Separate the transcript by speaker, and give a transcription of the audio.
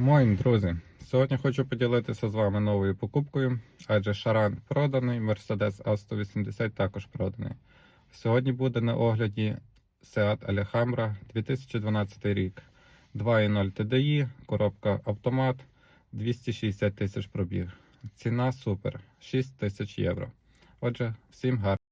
Speaker 1: Моїм друзі, сьогодні хочу поділитися з вами новою покупкою, адже Шаран проданий, Mercedes A180 також проданий. Сьогодні буде на огляді Seat Alhambra 2012 рік. 2.0 TDI, коробка автомат, 260 тисяч пробіг. Ціна супер, 6 тисяч євро. Отже, всім гарно.